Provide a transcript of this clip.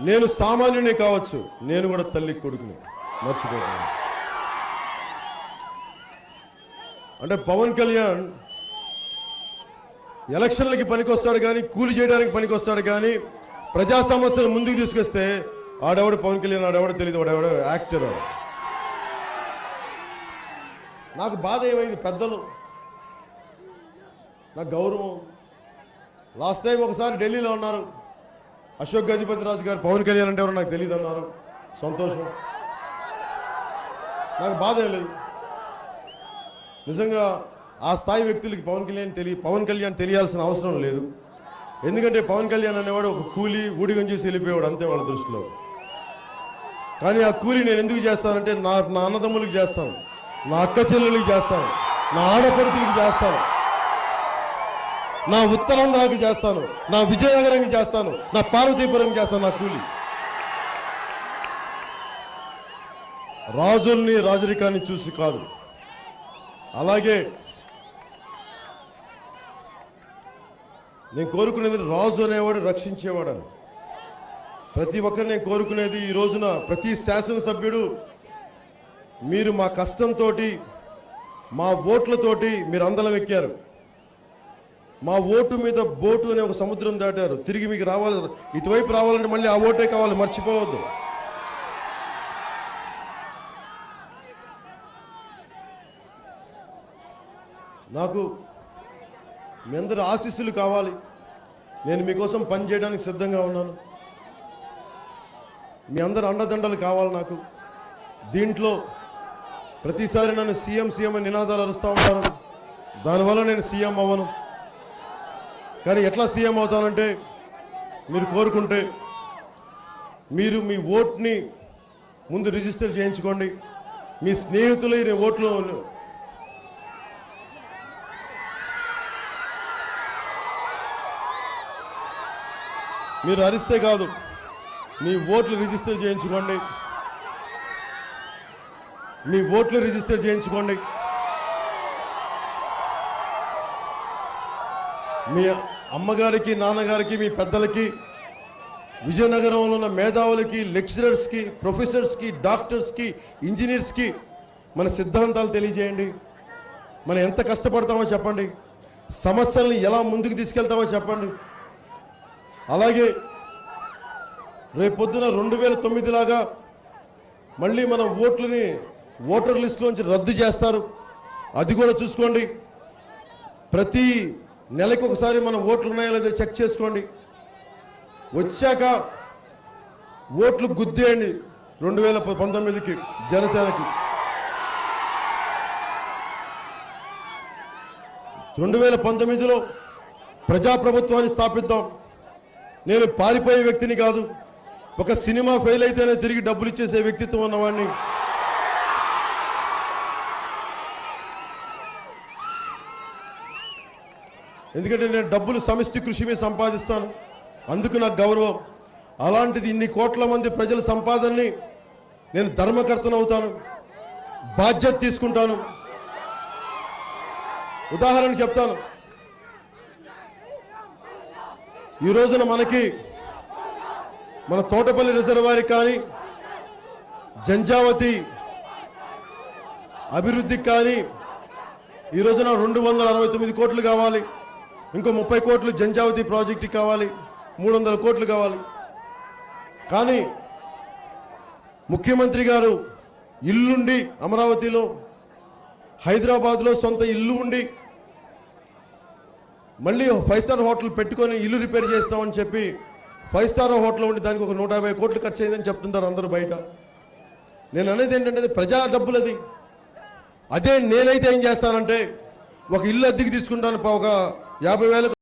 నేను సామాన్యునే కావచ్చు నేను కూడా తల్లి కొడుకుని. మర్చిపోతాను అంటే పవన్ కళ్యాణ్ ఎలక్షన్లకి పనికొస్తాడు కానీ కూలి చేయడానికి పనికొస్తాడు కానీ ప్రజా సమస్యలు ముందుకు తీసుకొస్తే ఆడెవడు పవన్ కళ్యాణ్ ఆడెవడో తెలియదు వాడెవడ యాక్టర్ నాకు బాధ ఏమైంది? పెద్దలు. నాకు గౌరవం. లాస్ట్ టైం ఒకసారి ఢిల్లీలో ఉన్నారు. అశోక్ గజపతి రాజు గారు పవన్ కళ్యాణ్ అంటే ఎవరో నాకు తెలియదు అన్నారు. సంతోషం. నాకు బాధ లేదు. నిజంగా ఆ స్థాయి వ్యక్తులకి పవన్ కళ్యాణ్ తెలియ పవన్ కళ్యాణ్ తెలియాల్సిన అవసరం లేదు. ఎందుకంటే పవన్ కళ్యాణ్ అనేవాడు ఒక కూలి ఊడిగం చేసి వెళ్ళిపోయాడు అంతే వాళ్ళ దృష్టిలో. కానీ ఆ కూలి నేను ఎందుకు చేస్తానంటే నా నా అన్నదమ్ములకి చేస్తాను. నా అక్క చెల్లెలకి చేస్తాను. నా ఆడపడుతులకి చేస్తాను. నా ఉత్తరాంధ్రకి చేస్తాను నా విజయనగరంకి చేస్తాను నా పార్వతీపురంకి చేస్తాను నా కూలి. రాజుల్ని రాజరికాన్ని చూసి కాదు. అలాగే నేను కోరుకునేది రాజు అనేవాడు రక్షించేవాడని. ప్రతి ఒక్కరు నేను కోరుకునేది ఈ రోజున ప్రతి శాసనసభ్యుడు మీరు మా కష్టంతో మా ఓట్లతోటి మీరు అందలం ఎక్కారు. మా ఓటు మీద బోటు అనే ఒక సముద్రం దాటారు. తిరిగి మీకు రావాలి. ఇటువైపు రావాలంటే మళ్ళీ ఆ ఓటే కావాలి. మర్చిపోవద్దు. నాకు మీ అందరి ఆశీస్సులు కావాలి. నేను మీకోసం పని చేయడానికి సిద్ధంగా ఉన్నాను. మీ అందరు అండదండలు కావాలి నాకు. దీంట్లో ప్రతిసారి నన్ను సీఎం సీఎం నినాదాలు అరుస్తూ ఉంటారు. దానివల్ల నేను సీఎం అవ్వను. కానీ ఎట్లా సీఎం అవుతానంటే మీరు కోరుకుంటే మీరు మీ ఓట్ని ముందు రిజిస్టర్ చేయించుకోండి. మీ స్నేహితులు ఓట్లు మీరు అరిస్తే కాదు మీ ఓట్లు రిజిస్టర్ చేయించుకోండి. మీ ఓట్లు రిజిస్టర్ చేయించుకోండి. మీ అమ్మగారికి నాన్నగారికి మీ పెద్దలకి విజయనగరంలో ఉన్న మేధావులకి లెక్చరర్స్కి ప్రొఫెసర్స్కి డాక్టర్స్కి ఇంజనీర్స్కి మన సిద్ధాంతాలు తెలియజేయండి. మనం ఎంత కష్టపడతామో చెప్పండి. సమస్యల్ని ఎలా ముందుకు తీసుకెళ్తామో చెప్పండి. అలాగే రేపొద్దున రెండు వేల తొమ్మిదిలాగా మళ్ళీ మన ఓట్లని ఓటర్ లిస్టులోంచి రద్దు చేస్తారు. అది కూడా చూసుకోండి. ప్రతి నెలకు ఒకసారి మన ఓట్లు ఉన్నాయో లేదో చెక్ చేసుకోండి. వచ్చాక ఓట్లు గుద్దేయండి రెండు వేల పంతొమ్మిదికి జనసేనకి. రెండు వేల పంతొమ్మిదిలో ప్రజాప్రభుత్వాన్ని స్థాపిద్దాం. నేను పారిపోయే వ్యక్తిని కాదు ఒక సినిమా ఫెయిల్ అయితేనే తిరిగి డబ్బులు ఇచ్చేసే వ్యక్తిత్వం ఉన్నవాడిని ఎందుకంటే నేను డబ్బులు సమిష్టి కృషి మీద సంపాదిస్తాను. అందుకు నాకు గౌరవం. అలాంటిది ఇన్ని కోట్ల మంది ప్రజల సంపాదనని నేను ధర్మకర్తను అవుతాను. బాధ్యత తీసుకుంటాను. ఉదాహరణ చెప్తాను. ఈ రోజున మనకి మన తోటపల్లి రిజర్వాయర్ కానీ జంజావతి అభివృద్ధికి కానీ ఈ రోజున రెండు వందల అరవై తొమ్మిది కోట్లు కావాలి. ఇంకో ముప్పై కోట్లు జంజావతి ప్రాజెక్టుకి కావాలి మూడు వందల కోట్లు కావాలి. కానీ ముఖ్యమంత్రి గారు ఇల్లుండి అమరావతిలో హైదరాబాద్లో సొంత ఇల్లు ఉండి మళ్ళీ ఫైవ్ స్టార్ హోటల్ పెట్టుకొని ఇల్లు రిపేర్ చేస్తామని చెప్పి ఫైవ్ స్టార్ హోటల్ ఉండి దానికి ఒక నూట యాభై కోట్లు ఖర్చు అయిందని చెప్తుంటారు అందరూ బయట. నేను అనేది ఏంటంటే అది ప్రజా డబ్బులది. అదే నేనైతే ఏం చేస్తానంటే ఒక ఇల్లు అద్దెకి తీసుకుంటాను ఒక యాభై వేలకు